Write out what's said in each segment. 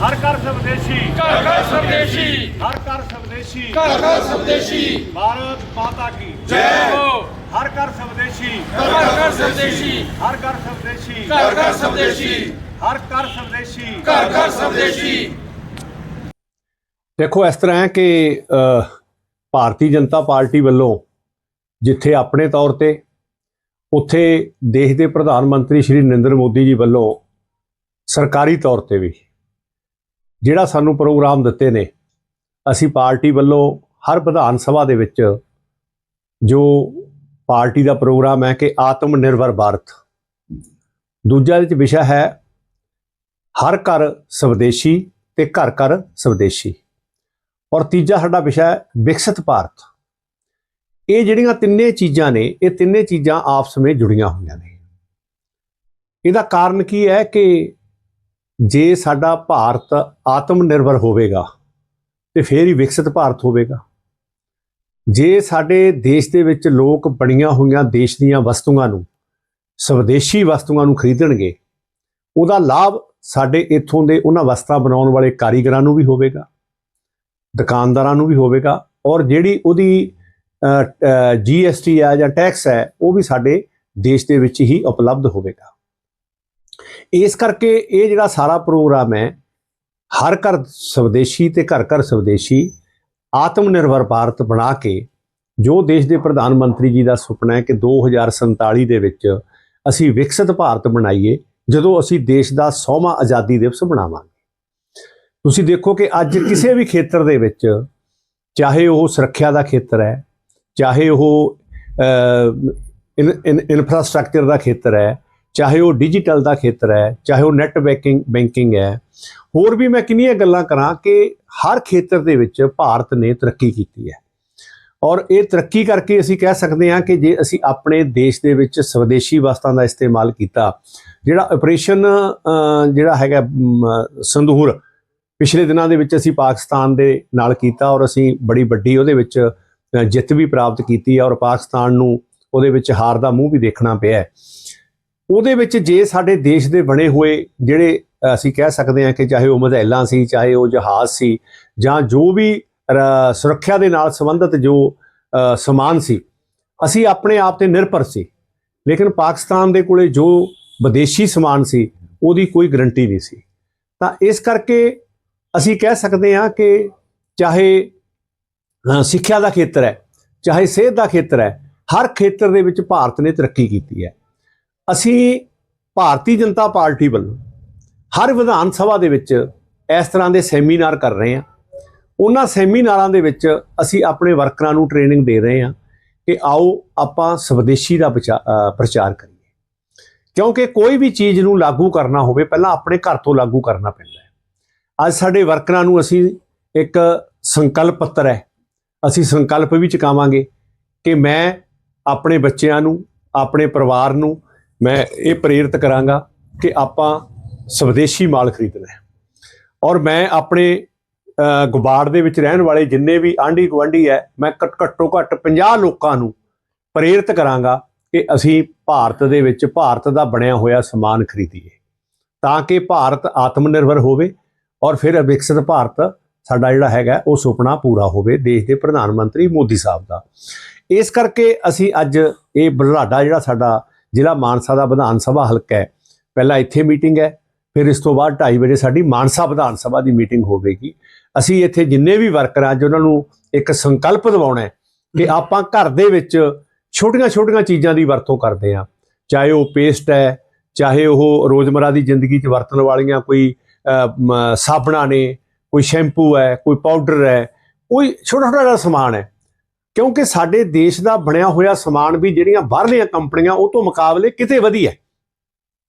ਹਰ ਘਰ ਸਵਦੇਸ਼ੀ ਘਰ ਘਰ ਸਵਦੇਸ਼ੀ ਹਰ ਘਰ ਸਵਦੇਸ਼ੀ ਘਰ ਘਰ ਸਵਦੇਸ਼ੀ ਭਾਰਤ ਮਾਤਾ ਕੀ ਜੈ ਹੋ ਹਰ ਘਰ ਸਵਦੇਸ਼ੀ ਘਰ ਘਰ ਸਵਦੇਸ਼ੀ ਹਰ ਘਰ ਸਵਦੇਸ਼ੀ ਘਰ ਘਰ ਸਵਦੇਸ਼ੀ ਹਰ ਘਰ ਸਵਦੇਸ਼ੀ ਘਰ ਘਰ ਸਵਦੇਸ਼ੀ ਦੇਖੋ ਇਸ ਤਰ੍ਹਾਂ ਹੈ ਕਿ ਭਾਰਤੀ ਜਨਤਾ ਪਾਰਟੀ ਵੱਲੋਂ ਜਿੱਥੇ ਆਪਣੇ ਤੌਰ ਤੇ ਉੱਥੇ ਦੇਸ਼ ਦੇ ਪ੍ਰਧਾਨ ਮੰਤਰੀ ਸ਼੍ਰੀ ਨਰਿੰਦਰ ਮੋਦੀ ਜੀ ਵੱਲੋਂ ਸਰਕਾਰੀ ਤੌਰ ਤੇ ਵੀ ਜਿਹੜਾ ਸਾਨੂੰ ਪ੍ਰੋਗਰਾਮ ਦਿੱਤੇ ਨੇ, ਅਸੀਂ ਪਾਰਟੀ ਵੱਲੋਂ ਹਰ ਵਿਧਾਨ ਸਭਾ ਦੇ ਵਿੱਚ ਜੋ ਪਾਰਟੀ ਦਾ ਪ੍ਰੋਗਰਾਮ ਹੈ ਕਿ ਆਤਮ ਨਿਰਭਰ ਭਾਰਤ, ਦੂਜਾ ਵਿੱਚ ਵਿਸ਼ਾ ਹੈ ਹਰ ਘਰ ਸਵਦੇਸ਼ੀ ਤੇ ਘਰ ਘਰ ਸਵਦੇਸ਼ੀ। ਔਰ ਤੀਜਾ ਸਾਡਾ ਵਿਸ਼ਾ ਹੈ ਵਿਕਸਿਤ ਭਾਰਤ। ਇਹ ਜਿਹੜੀਆਂ ਤਿੰਨੇ ਚੀਜ਼ਾਂ ਨੇ, ਇਹ ਤਿੰਨੇ ਚੀਜ਼ਾਂ ਆਪਸ ਵਿੱਚ ਜੁੜੀਆਂ ਹੋਈਆਂ ਨੇ। ਇਹਦਾ ਕਾਰਨ ਕੀ ਹੈ ਕਿ ਜੇ ਸਾਡਾ ਭਾਰਤ ਆਤਮ ਨਿਰਭਰ ਹੋਵੇਗਾ ਤੇ ਫੇਰ ਹੀ ਵਿਕਸਿਤ ਭਾਰਤ ਹੋਵੇਗਾ। ਜੇ ਸਾਡੇ ਦੇਸ਼ ਦੇ ਵਿੱਚ ਲੋਕ ਬਣੀਆਂ ਹੋਈਆਂ ਦੇਸ਼ ਦੀਆਂ ਵਸਤੂਆਂ ਨੂੰ, ਸਵਦੇਸ਼ੀ ਵਸਤੂਆਂ ਨੂੰ ਖਰੀਦਣਗੇ, ਉਹਦਾ ਲਾਭ ਸਾਡੇ ਇੱਥੋਂ ਦੇ ਉਹਨਾਂ ਵਸਤਾਂ ਬਣਾਉਣ ਵਾਲੇ ਕਾਰੀਗਰਾਂ ਨੂੰ ਵੀ ਹੋਵੇਗਾ, ਦੁਕਾਨਦਾਰਾਂ ਨੂੰ ਵੀ ਹੋਵੇਗਾ ਔਰ ਜਿਹੜੀ ਉਹਦੀ ਜੀਐਸਟੀ ਆ ਜਾਂ ਟੈਕਸ ਹੈ, ਉਹ ਵੀ ਸਾਡੇ ਦੇਸ਼ ਦੇ ਵਿੱਚ ਹੀ ਉਪਲਬਧ ਹੋਵੇਗਾ। ਇਸ ਕਰਕੇ ਇਹ ਜਿਹੜਾ ਸਾਰਾ ਪ੍ਰੋਗਰਾਮ ਹੈ, ਹਰ ਘਰ ਸਵਦੇਸ਼ੀ ਤੇ ਘਰ ਘਰ ਸਵਦੇਸ਼ੀ ਆਤਮ ਨਿਰਭਰ ਭਾਰਤ ਬਣਾ ਕੇ ਜੋ ਦੇਸ਼ ਦੇ ਪ੍ਰਧਾਨ ਮੰਤਰੀ ਜੀ ਦਾ ਸੁਪਨਾ ਹੈ ਕਿ 2047 ਦੇ ਵਿੱਚ ਅਸੀਂ ਵਿਕਸਿਤ ਭਾਰਤ ਬਣਾਈਏ, ਜਦੋਂ ਅਸੀਂ ਦੇਸ਼ ਦਾ 100ਵਾਂ ਆਜ਼ਾਦੀ ਦਿਵਸ ਬਣਾਵਾਂਗੇ ਤੁਸੀਂ ਦੇਖੋ ਕਿ ਅੱਜ ਕਿਸੇ ਵੀ ਖੇਤਰ ਦੇ ਵਿੱਚ, ਚਾਹੇ ਉਹ ਸੁਰੱਖਿਆ ਦਾ ਖੇਤਰ ਹੈ, ਚਾਹੇ ਉਹ ਇਨਫਰਾਸਟ੍ਰਕਚਰ ਦਾ ਖੇਤਰ ਹੈ ਚਾਹੇ ਉਹ ਡਿਜੀਟਲ ਦਾ ਖੇਤਰ ਹੈ, ਚਾਹੇ ਉਹ ਨੈਟ ਬੈਂਕਿੰਗ ਬੈਂਕਿੰਗ ਹੈ, ਹੋਰ ਵੀ ਮੈਂ ਕਿੰਨੀਆਂ ਗੱਲਾਂ ਕਰਾਂ ਕਿ ਹਰ ਖੇਤਰ ਦੇ ਵਿੱਚ ਭਾਰਤ ਨੇ ਤਰੱਕੀ ਕੀਤੀ ਹੈ। ਔਰ ਇਹ ਤਰੱਕੀ ਕਰਕੇ ਅਸੀਂ ਕਹਿ ਸਕਦੇ ਹਾਂ ਕਿ ਜੇ ਅਸੀਂ ਆਪਣੇ ਦੇਸ਼ ਦੇ ਵਿੱਚ ਸਵਦੇਸ਼ੀ ਵਸਤਾਂ ਦਾ ਇਸਤੇਮਾਲ ਕੀਤਾ, ਜਿਹੜਾ ਆਪਰੇਸ਼ਨ ਜਿਹੜਾ ਹੈਗਾ ਸੰਧੂਰ ਪਿਛਲੇ ਦਿਨਾਂ ਦੇ ਵਿੱਚ ਅਸੀਂ ਪਾਕਿਸਤਾਨ ਦੇ ਨਾਲ ਕੀਤਾ ਔਰ ਅਸੀਂ ਬੜੀ ਵੱਡੀ ਉਹਦੇ ਵਿੱਚ ਜਿੱਤ ਵੀ ਪ੍ਰਾਪਤ ਕੀਤੀ ਹੈ ਔਰ ਪਾਕਿਸਤਾਨ ਨੂੰ ਉਹਦੇ ਵਿੱਚ ਹਾਰ ਦਾ ਮੂੰਹ ਵੀ ਦੇਖਣਾ ਪਿਆ ਉਹਦੇ ਵਿੱਚ ਜੇ ਸਾਡੇ ਦੇਸ਼ ਦੇ ਬਣੇ ਹੋਏ ਜਿਹੜੇ ਅਸੀਂ ਕਹਿ ਸਕਦੇ ਹਾਂ ਕਿ ਚਾਹੇ ਉਹ ਮਧੈਲਾਂ ਸੀ, ਚਾਹੇ ਉਹ ਜਹਾਜ਼ ਸੀ, ਜਾਂ ਜੋ ਵੀ ਸੁਰੱਖਿਆ ਦੇ ਨਾਲ ਸੰਬੰਧਿਤ ਜੋ ਸਮਾਨ ਸੀ, ਅਸੀਂ ਆਪਣੇ ਆਪ ਤੇ ਨਿਰਭਰ ਸੀ। ਲੇਕਿਨ ਪਾਕਿਸਤਾਨ ਦੇ ਕੋਲੇ ਜੋ ਵਿਦੇਸ਼ੀ ਸਮਾਨ ਸੀ, ਉਹਦੀ ਕੋਈ ਗਰੰਟੀ ਨਹੀਂ ਸੀ। ਤਾਂ ਇਸ ਕਰਕੇ ਅਸੀਂ ਕਹਿ ਸਕਦੇ ਹਾਂ ਕਿ ਚਾਹੇ ਸਿੱਖਿਆ ਦਾ ਖੇਤਰ ਹੈ, ਚਾਹੇ ਸਿਹਤ ਦਾ ਖੇਤਰ ਹੈ, ਹਰ ਖੇਤਰ ਦੇ ਵਿੱਚ ਭਾਰਤ ਨੇ ਤਰੱਕੀ ਕੀਤੀ ਹੈ। ਅਸੀਂ ਭਾਰਤੀ ਜਨਤਾ ਪਾਰਟੀ ਵੱਲੋਂ ਹਰ ਵਿਧਾਨ ਸਭਾ ਦੇ ਵਿੱਚ ਇਸ ਤਰ੍ਹਾਂ ਦੇ ਸੈਮੀਨਾਰ ਕਰ ਰਹੇ ਹਾਂ। ਉਹਨਾਂ ਸੈਮੀਨਾਰਾਂ ਦੇ ਵਿੱਚ ਅਸੀਂ ਆਪਣੇ ਵਰਕਰਾਂ ਨੂੰ ਟ੍ਰੇਨਿੰਗ ਦੇ ਰਹੇ ਹਾਂ ਕਿ ਆਓ ਆਪਾਂ ਸਵਦੇਸ਼ੀ ਦਾ ਵਿਚਾ- ਪ੍ਰਚਾਰ ਕਰੀਏ। ਕਿਉਂਕਿ ਕੋਈ ਵੀ ਚੀਜ਼ ਨੂੰ ਲਾਗੂ ਕਰਨਾ ਹੋਵੇ, ਪਹਿਲਾਂ ਆਪਣੇ ਘਰ ਤੋਂ ਲਾਗੂ ਕਰਨਾ ਪੈਂਦਾ ਹੈ। ਅੱਜ ਸਾਡੇ ਵਰਕਰਾਂ ਨੂੰ ਅਸੀਂ ਇੱਕ ਸੰਕਲਪ ਪੱਤਰ ਹੈ। ਅਸੀਂ ਸੰਕਲਪ ਵੀ ਚੁਕਾਵਾਂਗੇ ਕਿ ਮੈਂ ਆਪਣੇ ਬੱਚਿਆਂ ਨੂੰ, ਆਪਣੇ ਪਰਿਵਾਰ ਨੂੰ ਮੈਂ ਇਹ ਪ੍ਰੇਰਿਤ ਕਰਾਂਗਾ ਕਿ ਆਪਾਂ ਸਵਦੇਸ਼ੀ ਮਾਲ ਖਰੀਦਣਾ ਹੈ। ਔਰ ਮੈਂ ਆਪਣੇ ਅ, ਗੁਬਾੜ ਦੇ ਵਿੱਚ ਰਹਿਣ ਵਾਲੇ ਜਿੰਨੇ ਵੀ ਆਂਢੀ ਗੁਆਂਢੀ ਹੈ ਮੈਂ ਘੱਟ- ਘੱਟੋ ਘੱਟ 50 ਲੋਕਾਂ ਨੂੰ ਪ੍ਰੇਰਿਤ ਕਰਾਂਗਾ ਕਿ ਅਸੀਂ ਭਾਰਤ ਦੇ ਵਿੱਚ ਭਾਰਤ ਦਾ ਬਣਿਆ ਹੋਇਆ ਸਮਾਨ ਖਰੀਦੀਏ। ਤਾਂ ਕਿ ਭਾਰਤ ਆਤਮ ਨਿਰਭਰ ਹੋਵੇ ਔਰ ਫਿਰ ਵਿਕਸਿਤ ਭਾਰਤ ਸਾਡਾ ਜਿਹੜਾ ਹੈਗਾ ਉਹ ਸੁਪਨਾ ਪੂਰਾ ਹੋਵੇ ਦੇਸ਼ ਦੇ ਪ੍ਰਧਾਨ ਮੰਤਰੀ ਮੋਦੀ ਸਾਹਿਬ ਦਾ। ਇਸ ਕਰਕੇ ਅਸੀਂ ਅੱਜ ਇਹ ਬੁਢਲਾਡਾ ਜਿਹੜਾ ਸਾਡਾ ਜ਼ਿਲ੍ਹਾ ਮਾਨਸਾ ਦਾ ਵਿਧਾਨ ਸਭਾ ਹਲਕਾ ਹੈ। ਪਹਿਲਾਂ ਇੱਥੇ ਮੀਟਿੰਗ ਹੈ ਫਿਰ ਇਸ ਤੋਂ ਬਾਅਦ 2:30 ਵਜੇ ਸਾਡੀ ਮਾਨਸਾ ਵਿਧਾਨ ਸਭਾ ਦੀ ਮੀਟਿੰਗ ਹੋਵੇਗੀ। ਅਸੀਂ ਇੱਥੇ ਜਿੰਨੇ ਵੀ ਵਰਕਰ ਆ ਉਹਨਾਂ ਨੂੰ ਇੱਕ ਸੰਕਲਪ ਦਿਵਾਉਣਾ ਹੈ ਕਿ ਆਪਾਂ ਘਰ ਦੇ ਵਿੱਚ ਛੋਟੀਆਂ-ਛੋਟੀਆਂ ਚੀਜ਼ਾਂ ਦੀ ਵਰਤੋਂ ਕਰਦੇ ਆ ਚਾਹੇ ਉਹ ਪੇਸਟ ਹੈ ਚਾਹੇ ਉਹ ਰੋਜ਼ਮਰਾ ਦੀ ਜ਼ਿੰਦਗੀ 'ਚ ਵਰਤਣ ਵਾਲੀਆਂ ਕੋਈ ਸਾਬਣਾਂ ਨੇ ਕੋਈ ਸ਼ੈਂਪੂ ਹੈ ਕੋਈ ਪਾਊਡਰ ਹੈ ਕੋਈ ਛੋਟਾ-ਛੋਟਾ ਜਿਹਾ ਸਮਾਨ ਹੈ। ਕਿਉਂਕਿ ਸਾਡੇ ਦੇਸ਼ ਦਾ ਬਣਿਆ ਹੋਇਆ ਸਮਾਨ ਵੀ ਜਿਹੜੀਆਂ ਬਾਹਰਲੀਆਂ ਕੰਪਨੀਆਂ, ਉਹ ਤੋਂ ਮੁਕਾਬਲੇ ਕਿਤੇ ਵਧੀਆ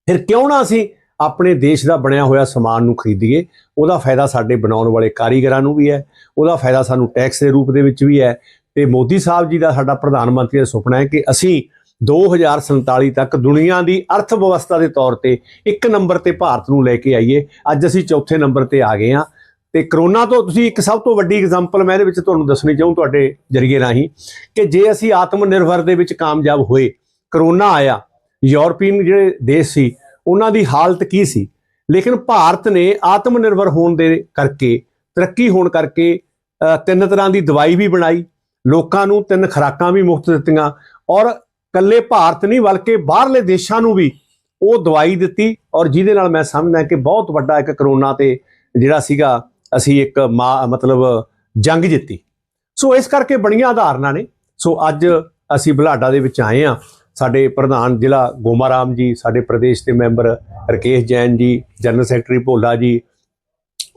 ਫਿਰ ਕਿਉਂ ਨਾ ਅਸੀਂ ਆਪਣੇ ਦੇਸ਼ ਦਾ ਬਣਿਆ ਹੋਇਆ ਸਮਾਨ ਨੂੰ ਖਰੀਦੀਏ? ਉਹਦਾ ਫਾਇਦਾ ਸਾਡੇ ਬਣਾਉਣ ਵਾਲੇ ਕਾਰੀਗਰਾਂ ਨੂੰ ਵੀ ਹੈ, ਉਹਦਾ ਫਾਇਦਾ ਸਾਨੂੰ ਟੈਕਸ ਦੇ ਰੂਪ ਦੇ ਵਿੱਚ ਵੀ ਹੈ। ਤੇ ਮੋਦੀ ਸਾਹਿਬ ਜੀ ਦਾ ਸਾਡਾ ਪ੍ਰਧਾਨ ਮੰਤਰੀ ਦਾ ਸੁਪਨਾ ਹੈ ਕਿ ਅਸੀਂ 2047 ਤੱਕ ਦੁਨੀਆ ਦੀ ਅਰਥ ਵਿਵਸਥਾ ਦੇ ਤੌਰ ਤੇ ਇੱਕ ਨੰਬਰ ਤੇ ਭਾਰਤ ਨੂੰ ਲੈ ਕੇ ਆਈਏ। ਅੱਜ ਅਸੀਂ ਚੌਥੇ ਨੰਬਰ ਤੇ ਆ ਗਏ ਹਾਂ। ਤੇ ਕਰੋਨਾ ਤੋਂ ਤੁਸੀਂ ਇੱਕ ਸਭ ਤੋਂ ਵੱਡੀ ਐਗਜ਼ਾਮਪਲ ਮੈਂ ਇਹਦੇ ਵਿੱਚ ਤੁਹਾਨੂੰ ਦੱਸਣੀ ਚਾਹੂੰ ਤੁਹਾਡੇ ਜਰੀਏ ਰਾਹੀਂ ਕਿ ਜੇ ਅਸੀਂ ਆਤਮ ਨਿਰਭਰ ਦੇ ਵਿੱਚ ਕਾਮਯਾਬ ਹੋਏ, ਕਰੋਨਾ ਆਇਆ ਯੂਰਪੀਅਨ ਜਿਹੜੇ ਦੇਸ਼ ਸੀ, ਉਹਨਾਂ ਦੀ ਹਾਲਤ ਕੀ ਸੀ? ਲੇਕਿਨ ਭਾਰਤ ਨੇ ਆਤਮ ਨਿਰਭਰ ਹੋਣ ਦੇ ਕਰਕੇ, ਤਰੱਕੀ ਹੋਣ ਕਰਕੇ ਤਿੰਨ ਤਰ੍ਹਾਂ ਦੀ ਦਵਾਈ ਵੀ ਬਣਾਈ, ਲੋਕਾਂ ਨੂੰ ਤਿੰਨ ਖੁਰਾਕਾਂ ਵੀ ਮੁਫਤ ਦਿੱਤੀਆਂ ਔਰ ਕੱਲੇ ਭਾਰਤ ਨਹੀਂ ਬਲਕਿ ਬਾਹਰਲੇ ਦੇਸ਼ਾਂ ਨੂੰ ਵੀ ਉਹ ਦਵਾਈ ਦਿੱਤੀ ਔਰ ਜਿਹਦੇ ਨਾਲ ਮੈਂ ਸਮਝਦਾ ਕਿ ਬਹੁਤ ਵੱਡਾ ਇੱਕ ਕਰੋਨਾ ਤੇ ਜਿਹੜਾ ਸੀਗਾ ਅਸੀਂ ਇੱਕ ਮਾ- ਮਤਲਬ ਜੰਗ ਜਿੱਤੀ। ਸੋ ਇਸ ਕਰਕੇ ਬੜੀਆਂ ਉਦਾਹਰਨਾਂ ਨੇ। ਸੋ ਅੱਜ ਅਸੀਂ ਬੁਲਾਡਾ ਦੇ ਵਿੱਚ ਆਏ ਆ ਸਾਡੇ ਪ੍ਰਧਾਨ ਜ਼ਿਲ੍ਹਾ ਗੋਮਾਰਾਮ ਜੀ, ਸਾਡੇ ਪ੍ਰਦੇਸ਼ ਦੇ ਮੈਂਬਰ ਰਕੇਸ਼ ਜੈਨ ਜੀ, ਜਨਰਲ ਸੈਕਟਰੀ ਭੋਲਾ ਜੀ,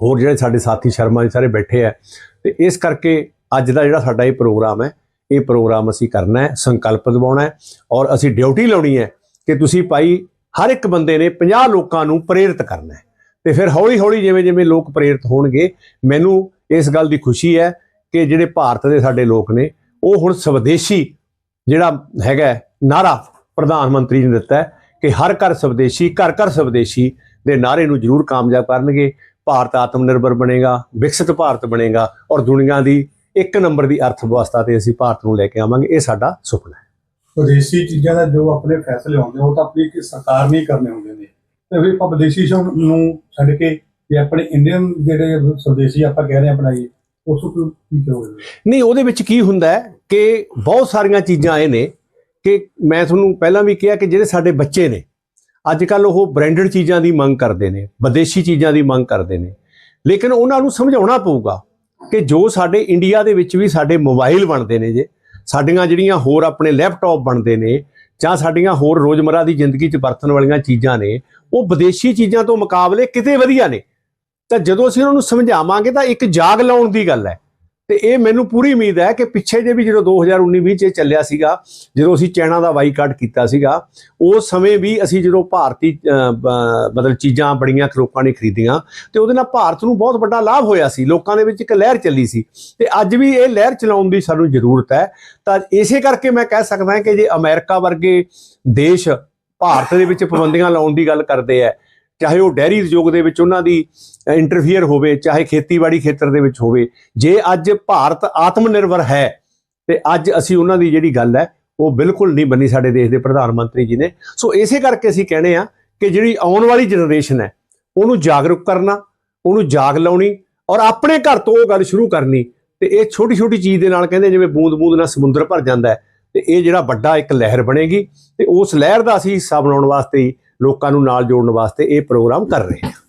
ਹੋਰ ਜਿਹੜੇ ਸਾਡੇ ਸਾਥੀ ਸ਼ਰਮਾ ਜੀ ਸਾਰੇ ਬੈਠੇ ਆ। ਤੇ ਇਸ ਕਰਕੇ ਅੱਜ ਦਾ ਜਿਹੜਾ ਸਾਡਾ ਇਹ ਪ੍ਰੋਗਰਾਮ ਹੈ, ਇਹ ਪ੍ਰੋਗਰਾਮ ਅਸੀਂ ਕਰਨਾ ਹੈ, ਸੰਕਲਪ ਦਿਵਾਉਣਾ ਹੈ ਔਰ ਅਸੀਂ ਡਿਊਟੀ ਲਾਉਣੀ ਹੈ ਕਿ ਤੁਸੀਂ ਭਾਈ ਹਰ ਇੱਕ ਬੰਦੇ ਨੇ 50 ਲੋਕਾਂ ਨੂੰ ਪ੍ਰੇਰਿਤ ਕਰਨਾ ਹੈ। ਤੇ ਫਿਰ ਹੌਲੀ ਹੌਲੀ ਜਿਵੇਂ ਜਿਵੇਂ ਲੋਕ ਪ੍ਰੇਰਿਤ ਹੋਣਗੇ, ਮੈਨੂੰ ਇਸ ਗੱਲ ਦੀ ਖੁਸ਼ੀ ਹੈ ਕਿ ਜਿਹੜੇ ਭਾਰਤ ਦੇ ਸਾਡੇ ਲੋਕ ਨੇ, ਉਹ ਹੁਣ ਸਵਦੇਸ਼ੀ ਜਿਹੜਾ ਹੈਗਾ ਨਾਰਾ ਪ੍ਰਧਾਨ ਮੰਤਰੀ ਨੇ ਦਿੱਤਾ ਹੈ ਕਿ ਹਰ ਘਰ ਸਵਦੇਸ਼ੀ, ਘਰ ਘਰ ਸਵਦੇਸ਼ੀ ਦੇ ਨਾਰੇ ਨੂੰ ਜ਼ਰੂਰ ਕਾਮਯਾਬ ਕਰਨਗੇ। ਭਾਰਤ ਆਤਮ ਨਿਰਭਰ ਬਣੇਗਾ, ਵਿਕਸਿਤ ਭਾਰਤ ਬਣੇਗਾ ਔਰ ਦੁਨੀਆ ਦੀ ਇੱਕ ਨੰਬਰ ਦੀ ਅਰਥ ਵਿਵਸਥਾ ਤੇ ਅਸੀਂ ਭਾਰਤ ਨੂੰ ਲੈ ਕੇ ਆਵਾਂਗੇ। ਇਹ ਸਾਡਾ ਸੁਪਨਾ ਹੈ। ਵਿਦੇਸ਼ੀ ਚੀਜ਼ਾਂ ਦਾ ਜੋ ਆਪਣੇ ਫੈਸਲੇ ਹੁੰਦੇ ਉਹ ਤਾਂ ਆਪਣੀ ਸਰਕਾਰ ਨਹੀਂ ਕਰਨੇ ਹੁੰਦੇ ਨੇ। ਤੇ ਵੀ ਆਪਾਂ ਵਿਦੇਸ਼ੀ ਸ਼ੋ ਨੂੰ ਛੱਡ ਕੇ ਜੇ ਆਪਣੇ ਇੰਡੀਅਨ ਜਿਹੜੇ ਸਵਦੇਸ਼ੀ ਆਪਾਂ ਕਹਿ ਰਹੇ ਹਾਂ ਬਣਾਈਏ, ਉਸ ਨੂੰ ਕੀ ਕਰੋਗੇ? ਨਹੀਂ, ਉਹਦੇ ਵਿੱਚ ਕੀ ਹੁੰਦਾ ਹੈ ਕਿ ਬਹੁਤ ਸਾਰੀਆਂ ਚੀਜ਼ਾਂ ਇਹ ਨੇ ਕਿ ਮੈਂ ਤੁਹਾਨੂੰ ਪਹਿਲਾਂ ਵੀ ਕਿਹਾ ਕਿ ਜਿਹੜੇ ਸਾਡੇ ਬੱਚੇ ਨੇ ਅੱਜ ਕੱਲ ਉਹ ਬ੍ਰਾਂਡਡ ਚੀਜ਼ਾਂ ਦੀ ਮੰਗ ਕਰਦੇ ਨੇ, ਵਿਦੇਸ਼ੀ ਚੀਜ਼ਾਂ ਦੀ ਮੰਗ ਕਰਦੇ ਨੇ। ਲੇਕਿਨ ਉਹਨਾਂ ਨੂੰ ਸਮਝਾਉਣਾ ਪਊਗਾ ਕਿ ਜੋ ਸਾਡੇ ਇੰਡੀਆ ਦੇ ਵਿੱਚ ਵੀ ਸਾਡੇ ਮੋਬਾਈਲ ਬਣਦੇ ਨੇ ਜੇ, ਸਾਡੀਆਂ ਜਿਹੜੀਆਂ ਹੋਰ ਆਪਣੇ ਲੈਪਟਾਪ ਬਣਦੇ ਨੇ ਜਾਂ ਸਾਡੀਆਂ ਹੋਰ ਰੋਜ਼ਮਰਾ ਦੀ ਜ਼ਿੰਦਗੀ 'ਚ ਵਰਤਣ ਵਾਲੀਆਂ ਚੀਜ਼ਾਂ ਨੇ, ਉਹ ਵਿਦੇਸ਼ੀ ਚੀਜ਼ਾਂ ਤੋਂ ਮੁਕਾਬਲੇ ਕਿਤੇ ਵਧੀਆ ਨੇ। ਤਾਂ ਜਦੋਂ ਅਸੀਂ ਉਹਨਾਂ ਨੂੰ ਸਮਝਾਵਾਂਗੇ ਤਾਂ ਇੱਕ ਜਾਗ ਲਾਉਣ ਦੀ ਗੱਲ ਹੈ। ਤੇ ਇਹ ਮੈਨੂੰ ਪੂਰੀ ਉਮੀਦ ਹੈ ਕਿ ਪਿੱਛੇ ਜੇ ਵੀ ਜਦੋਂ 2019 ਵਿੱਚ ਇਹ ਚੱਲਿਆ ਸੀਗਾ, ਜਦੋਂ ਅਸੀਂ ਚੈਨਾ ਦਾ ਬਾਈਕਾਟ ਕੀਤਾ ਸੀਗਾ ਉਸ ਸਮੇਂ ਵੀ ਅਸੀਂ ਜਦੋਂ ਭਾਰਤੀ ਮਤਲਬ ਚੀਜ਼ਾਂ ਬੜੀਆਂ ਲੋਕਾਂ ਨੇ ਖਰੀਦੀਆਂ, ਤੇ ਉਹਦੇ ਨਾਲ ਭਾਰਤ ਨੂੰ ਬਹੁਤ ਵੱਡਾ ਲਾਭ ਹੋਇਆ ਸੀ, ਲੋਕਾਂ ਦੇ ਵਿੱਚ ਇੱਕ ਲਹਿਰ ਚੱਲੀ ਸੀ, ਤੇ ਅੱਜ ਵੀ ਇਹ ਲਹਿਰ ਚਲਾਉਣ ਦੀ ਸਾਨੂੰ ਜ਼ਰੂਰਤ ਹੈ। ਤਾਂ ਇਸੇ ਕਰਕੇ ਮੈਂ ਕਹਿ ਸਕਦਾ ਕਿ ਜੇ ਅਮਰੀਕਾ ਵਰਗੇ ਦੇਸ਼ ਭਾਰਤ ਦੇ ਵਿੱਚ ਪਾਬੰਦੀਆਂ ਲਾਉਣ ਦੀ ਗੱਲ ਕਰਦੇ ਆ ਚਾਹੇ ਉਹ ਡੈਰੀ ਉਦਯੋਗ ਦੇ ਵਿੱਚ ਉਹਨਾਂ ਦੀ ਇੰਟਰਫੀਅਰ ਹੋਵੇ, ਚਾਹੇ ਖੇਤੀਬਾੜੀ ਖੇਤਰ ਦੇ ਵਿੱਚ ਹੋਵੇ, ਜੇ ਅੱਜ ਭਾਰਤ ਆਤਮ ਨਿਰਭਰ ਹੈ, ਤੇ ਅੱਜ ਅਸੀਂ ਉਹਨਾਂ ਦੀ ਜਿਹੜੀ ਗੱਲ ਹੈ, ਉਹ ਬਿਲਕੁਲ ਨਹੀਂ ਬੰਨੀ ਸਾਡੇ ਦੇਸ਼ ਦੇ ਪ੍ਰਧਾਨ ਮੰਤਰੀ ਜੀ ਨੇ। ਸੋ ਇਸੇ ਕਰਕੇ ਅਸੀਂ ਕਹਿੰਦੇ ਆ ਕਿ ਜਿਹੜੀ ਆਉਣ ਵਾਲੀ ਜਨਰੇਸ਼ਨ ਹੈ, ਉਹਨੂੰ ਜਾਗਰੂਕ ਕਰਨਾ, ਉਹਨੂੰ ਜਾਗ ਲਾਉਣੀ ਔਰ ਆਪਣੇ ਘਰ ਤੋਂ ਉਹ ਗੱਲ ਸ਼ੁਰੂ ਕਰਨੀ। ਤੇ ਇਹ ਛੋਟੀ ਛੋਟੀ ਚੀਜ਼ ਦੇ ਨਾਲ ਕਹਿੰਦੇ ਜਿਵੇਂ ਬੂੰਦ ਬੂੰਦ ਨਾਲ ਸਮੁੰਦਰ ਭਰ ਜਾਂਦਾ ਹੈ, ਤੇ ਇਹ ਜਿਹੜਾ ਵੱਡਾ ਇੱਕ ਲਹਿਰ ਬਣੇਗੀ, ਤੇ ਉਸ ਲਹਿਰ ਦਾ ਅਸੀਂ ਹਿੱਸਾ ਬਣਾਉਣ ਵਾਸਤੇ ਹੀ ਲੋਕਾਂ ਨੂੰ ਨਾਲ ਜੋੜਨ ਵਾਸਤੇ ਇਹ ਪ੍ਰੋਗਰਾਮ ਕਰ ਰਹੇ ਹਾਂ।